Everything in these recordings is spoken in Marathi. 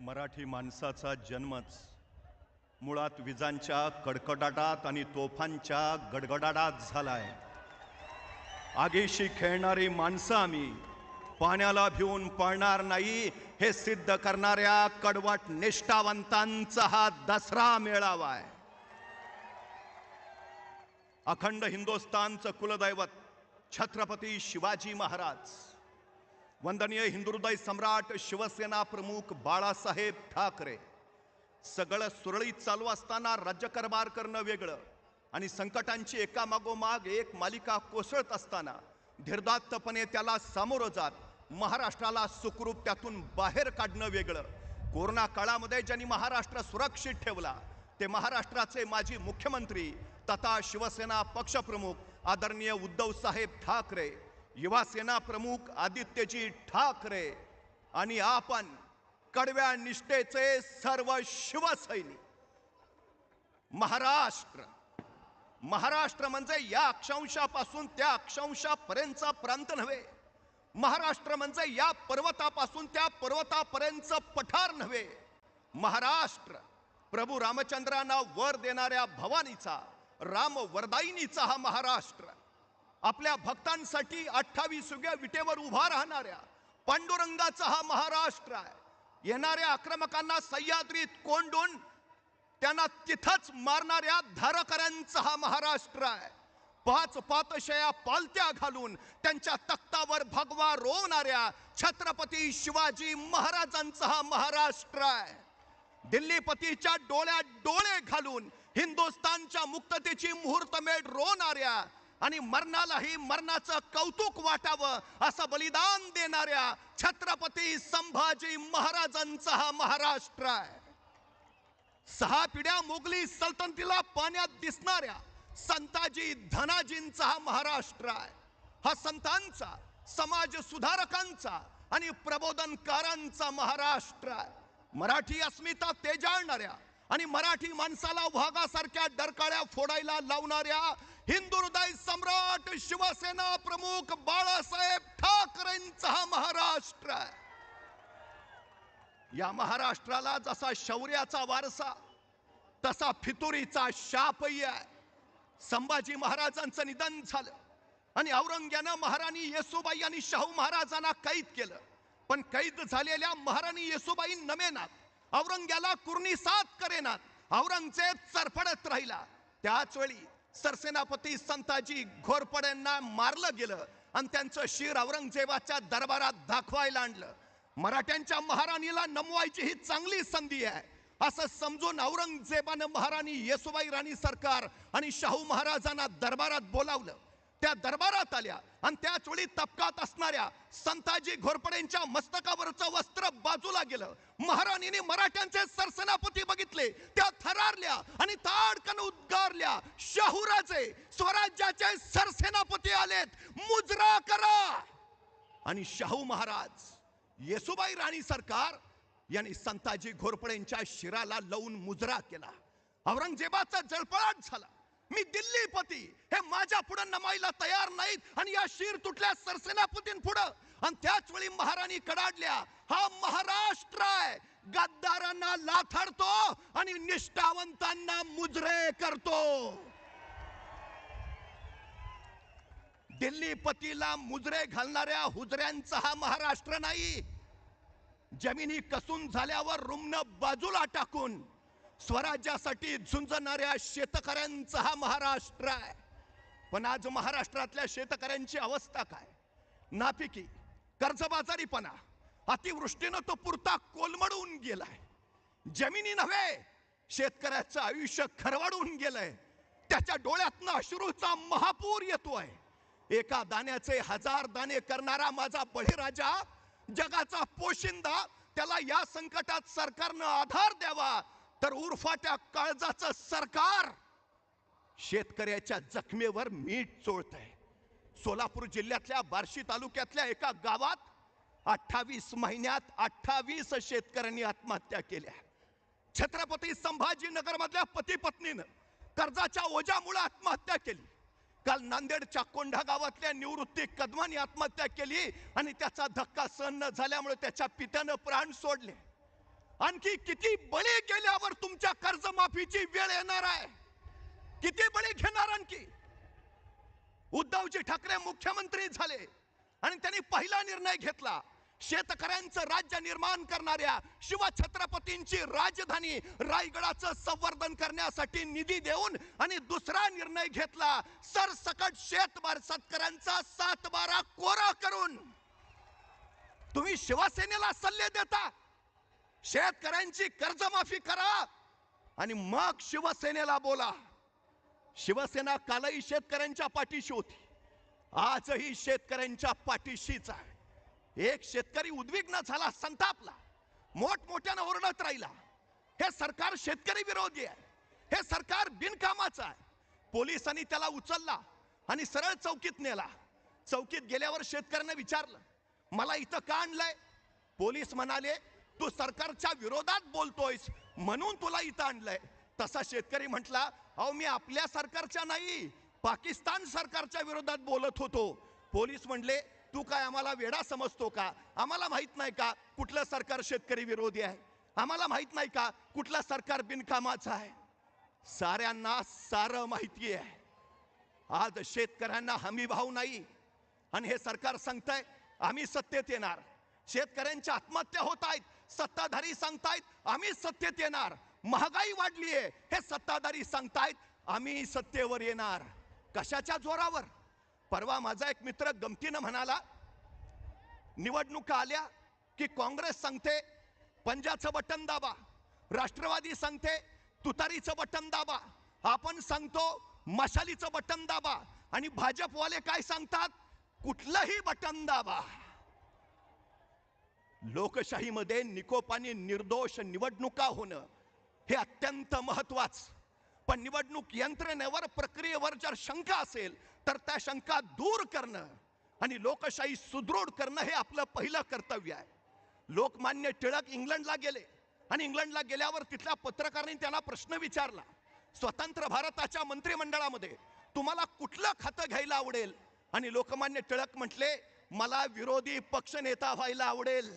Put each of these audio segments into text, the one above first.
मराठी माणसाचा जन्मच. मुळात विजांच्या कडकडाटात आणि तोफांच्या गडगडाटात झालाय. आगीशी खेळणारी माणसं आम्ही पाण्याला भिवून पळणार नाही हे सिद्ध करणाऱ्या कडवट निष्ठावंतांचा हा दसरा मेळावा आहे अखंड हिंदुस्थानचं कुलदैवत छत्रपती शिवाजी महाराज. वंदनीय हिंदुहृदय सम्राट शिवसेना प्रमुख बाळासाहेब ठाकरे सगळं सुरळीत चालू असताना राज्यकारभार करणं वेगळं आणि संकटांची एकामागोमाग एक मालिका कोसळत असताना धीरदात्तपणे त्याला सामोरं जात महाराष्ट्राला सुखरूप त्यातून बाहेर काढणं वेगळं कोरोना काळामध्ये ज्यांनी महाराष्ट्र सुरक्षित ठेवला ते महाराष्ट्राचे माजी मुख्यमंत्री तथा शिवसेना पक्षप्रमुख आदरणीय उद्धव साहेब ठाकरे युवा सेना प्रमुख आदित्यजी ठाकरे आणि आपण कडव्या निष्ठेचे सर्व शिवसैनिक. महाराष्ट्र. महाराष्ट्र म्हणजे या अक्षांशापासून त्या अक्षांशापर्यंतचा प्रांत नव्हे. महाराष्ट्र म्हणजे या पर्वतापासून त्या पर्वतापर्यंत पठार नव्हे. महाराष्ट्र. प्रभू रामचंद्रांना वर देणाऱ्या भवानीचा राम वरदायिनीचा हा महाराष्ट्र. आपल्या भक्तांसाठी अठ्ठावीस युग्या विटेवर उभा राहणाऱ्या पांडुरंगाचा हा महाराष्ट्र आहे. येणाऱ्या आक्रमकांना सह्याद्रीत कोंडून त्यांना तिथंच मारणाऱ्या धारकऱ्यांचा हा महाराष्ट्र आहे. पाच पातशया पालत्या घालून त्यांच्या तख्तावर भगवा रोवणाऱ्या छत्रपती शिवाजी महाराजांचा हा महाराष्ट्र आहे. दिल्लीपतीच्या डोळ्यात डोळे घालून हिंदुस्थानच्या मुक्ततेची मुहूर्तमेढ रोवणाऱ्या आणि मरणालाही मरणाचं कौतुक वाटावं असं बलिदान देणाऱ्या छत्रपती संभाजी महाराजांचा हा महाराष्ट्र आहे. सहा पिढ्या मोगली सल्तनतीला पाण्यात दिसणाऱ्या संताजी धनाजींचा हा महाराष्ट्र आहे. हा संतांचा समाज सुधारकांचा आणि प्रबोधनकारांचा महाराष्ट्र आहे. मराठी अस्मिता तेजाळणाऱ्या आणि मराठी माणसाला वाघासारख्या डरकाळ्या फोडायला लावणाऱ्या हिंदू हृदय सम्राट शिवसेना प्रमुख बाळासाहेब ठाकरेंचा हा महाराष्ट्र आहे. या महाराष्ट्राला जसा शौर्याचा वारसा तसा फितुरीचा शापही आहे. संभाजी महाराजांचं निधन झालं आणि औरंग्यानं महाराणी येसुबाई आणि शाहू महाराजांना कैद केलं. पण कैद झालेल्या महाराणी येसुबाई नमेनात औरंग्याला कुर्णी करेनात औरंगजेब चरफडत राहिला. त्याच वेळी सरसेनापती संताजी घोरपड्यांना मारलं गेलं आणि त्यांचं शिर औरंगजेबाच्या दरबारात दाखवायला आणलं. मराठ्यांच्या महाराणीला नमवायची ही चांगली संधी आहे. असं समजून औरंगजेबानं महाराणी येसुबाई राणी सरकार आणि शाहू महाराजांना दरबारात बोलावलं. त्या दरबारात आल्या आणि त्याच वेळी तपकात असणाऱ्या संताजी घोरपडेंच्या मस्तकावरचं वस्त्र बाजूला गेलं. महाराणीने मराठ्यांचे सरसेनापती बघितले. त्या थरारल्या आणि ताडकन उद्गारल्या शाहूराजे स्वराज्याचे सरसेनापती आलेत. मुजरा करा. आणि शाहू महाराज येसुबाई राणी सरकार यांनी संताजी घोरपडेंच्या शिराला लावून मुजरा केला. औरंगजेबाचा जळपळाट झाला. मी दिल्लीपती. हे माझ्या पुढे नमायला तयार नाहीत आणि या शिर तुटल्या सरसेनापतीं पुढं आणि त्याच वेळी महाराणी कडाडल्या. हा महाराष्ट्र आहे. गद्दारांना लाथाडतो आणि निष्ठावंतांना मुजरे करतो. दिल्ली पतीला मुजरे घालणाऱ्या हुजऱ्यांचा हा महाराष्ट्र नाही. जमिनी कसून झाल्यावर रुग्ण बाजूला टाकून स्वराज्यासाठी झुंजणाऱ्या शेतकऱ्यांचा हा महाराष्ट्र आहे. पण आज महाराष्ट्रातल्या शेतकऱ्यांची अवस्था काय? नापिकी कर्जबाजारीपणा अतिवृष्टीनं तो पुरता कोलमडून गेलाय. जमिनी नव्हे शेतकऱ्याचं आयुष्य खरवाडून गेलंय. त्याच्या डोळ्यातनं अश्रूचा महापूर येतोय. एका दाण्याचे हजार दाणे करणारा माझा बळीराजा जगाचा पोशिंदा त्याला या संकटात सरकारनं आधार द्यावा. तर उर्फाट्या काळजाचं सरकार शेतकऱ्याच्या जखमेवर मीठ चोळत आहे सोलापूर जिल्ह्यातल्या बार्शी तालुक्यातल्या एका गावात अठ्ठावीस महिन्यात अठ्ठावीस शेतकऱ्यांनी आत्महत्या केल्या. छत्रपती संभाजीनगर मधल्या पती पत्नीनं कर्जाच्या ओझ्यामुळे आत्महत्या केली. काल नांदेडच्या कोंढा गावातल्या निवृत्ती कदमानी आत्महत्या केली आणि त्याचा धक्का सहन न झाल्यामुळे त्याच्या पित्यानं प्राण सोडले. आणखी किती बळी गेल्यावर तुमच्या कर्जमाफीची वेळ येणार आहे? किती बळी घेणार आणखी? उद्धवजी ठाकरे मुख्यमंत्री झाले आणि त्यांनी पहिला निर्णय घेतला. शेतकऱ्यांचं राज्य निर्माण करणाऱ्या शिवछत्रपतींची राजधानी रायगडाचं संवर्धन करण्यासाठी निधी देऊन आणि दुसरा निर्णय घेतला सरसकट शेतबार शेतकऱ्यांचा सात बारा कोरा करून. तुम्ही शिवसेनेला सल्ले देता शेतकऱ्यांची कर्जमाफी करा आणि मग शिवसेनेला बोला. शिवसेना कालही शेतकऱ्यांच्या पाठीशी होती आजही शेतकऱ्यांच्या पाठीशीच आहे. एक शेतकरी उद्विग्न झाला संतापला. मोठमोठ्यानं ओरडत राहिला. हे सरकार शेतकरी विरोधी आहे. हे सरकार बिनकामाचं आहे. पोलिसांनी त्याला उचलला आणि सरळ चौकीत नेला. चौकीत गेल्यावर शेतकऱ्यांना विचारलं मला इथं का आणलंय? पोलीस म्हणाले तू सरकारच्या विरोधात बोलतोयस म्हणून तुला इथं आणलंय. तसा शेतकरी म्हटला अहो मी आपल्या सरकारच्या नाही पाकिस्तान सरकारच्या विरोधात बोलत होतो. पोलीस म्हणले तू काय आम्हाला वेडा समजतो का? आम्हाला माहीत नाही का कुठलं सरकार शेतकरी विरोधी आहे? आम्हाला माहीत नाही का कुठलं सरकार बिनकामाचं आहे? साऱ्यांना सारं माहिती आहे आज शेतकऱ्यांना हमी भाव नाही. आणि हे सरकार सांगताय आम्ही सत्तेत येणार. शेतकऱ्यांच्या आत्महत्या होत आहेत सत्ताधारी सांगतायत आम्ही सत्तेत येणार. महागाई वाढली आहे हे सत्ताधारी सांगतायत आम्ही सत्तेवर येणार. कशाच्या जोरावर? परवा माझा एक मित्र गमतीनं म्हणाला निवडणुका आल्या की काँग्रेस सांगते पंजाचं बटन दाबा राष्ट्रवादी सांगते तुतारीचं बटन दाबा आपण सांगतो मशालीचं बटन दाबा आणि भाजपवाले काय सांगतात? कुठलंही बटन दाबा. लोकशाहीमध्ये निकोपाने निर्दोष निवडणुका होणं हे अत्यंत महत्वाचं. पण निवडणूक यंत्रणेवर प्रक्रियेवर जर शंका असेल तर त्या शंका दूर करणं आणि लोकशाही सुदृढ करणं हे आपलं पहिलं कर्तव्य आहे. लोकमान्य टिळक इंग्लंडला गेले आणि इंग्लंडला गेल्यावर तिथल्या पत्रकारांनी त्यांना प्रश्न विचारला स्वतंत्र भारताच्या मंत्रिमंडळामध्ये तुम्हाला कुठलं खातं घ्यायला आवडेल? आणि लोकमान्य टिळक म्हटले मला विरोधी पक्षनेता व्हायला आवडेल.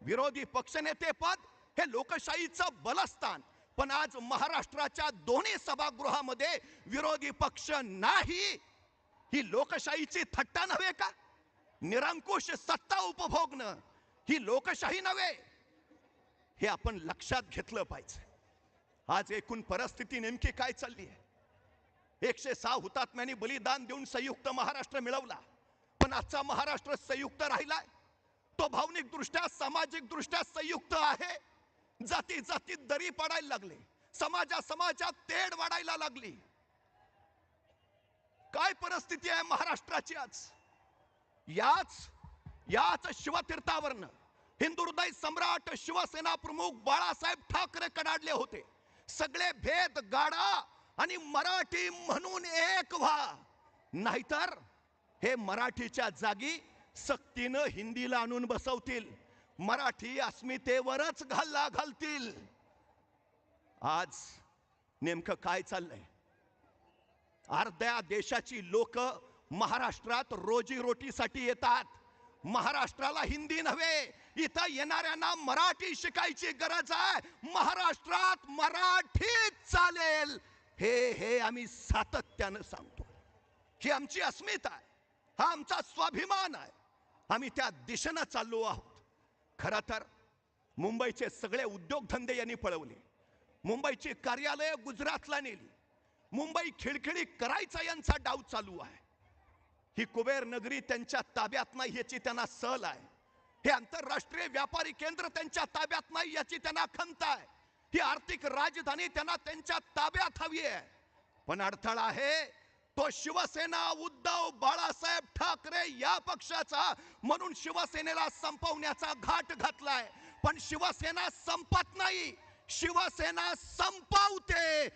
विरोधी पक्षनेते पद हे लोकशाहीचं बलस्थान पण आज महाराष्ट्राच्या दोन्ही सभागृहामध्ये विरोधी पक्ष नाही. ही लोकशाहीची थट्टा नव्हे का? निरंकुश सत्ता उपभोगणं ही लोकशाही नव्हे. हे आपण लक्षात घेतलं पाहिजे. आज एकूण परिस्थिती नेमकी काय चालली आहे? एकशे सहा हुतात्म्यांनी बलिदान देऊन संयुक्त महाराष्ट्र मिळवला. पण आजचा महाराष्ट्र संयुक्त राहिलाय. तो भावनिक दृष्ट्या सामाजिक दृष्ट्या संयुक्त आहे. जाती जातीत दरी पडायला लागले. समाजा समाजात तेढ वाढायला लागली. काय परिस्थिती आहे महाराष्ट्राची आज? याच याच शिवतीर्थावरनं हिंदू हृदय सम्राट शिवसेना प्रमुख बाळासाहेब ठाकरे कडाडले होते. सगळे भेद गाडा आणि मराठी म्हणून एक व्हा. नाहीतर हे मराठीच्या जागी सक्तीनं हिंदीला आणून बसवतील. मराठी अस्मितेवरच घालला घालतील. आज नेमकं काय चाललंय? अर्ध्या देशाची लोक महाराष्ट्रात रोजीरोटीसाठी येतात. महाराष्ट्राला हिंदी नव्हे इथं येणाऱ्यांना मराठी शिकायची गरज आहे. महाराष्ट्रात मराठीच चालेल. हे हे आम्ही सातत्यानं सांगतो. ही आमची अस्मिता आहे. हा आमचा स्वाभिमान आहे. आम्ही त्या दिशेनं चाललो आहोत. खरं तर मुंबईचे सगळे उद्योगधंदे यांनी पळवले. मुंबईची कार्यालय गुजरातला नेली. मुंबई खिळखिळी करायचा यांचा डाव चालू आहे. ही कुबेर नगरी त्यांच्या ताब्यात नाही याची त्यांना सल आहे. हे आंतरराष्ट्रीय व्यापारी केंद्र त्यांच्या ताब्यात नाही याची त्यांना खंत आहे. ही आर्थिक राजधानी त्यांना त्यांच्या ताब्यात हवी आहे. पण अडथळा आहे तो शिवसेना उद्धव बाळासाहेब ठाकरे या पक्षाचा म्हणून शिवसेनेला संपवण्याचा घाट घातलाय. पण शिवसेना संपत नाही. शिवसेना संपवते.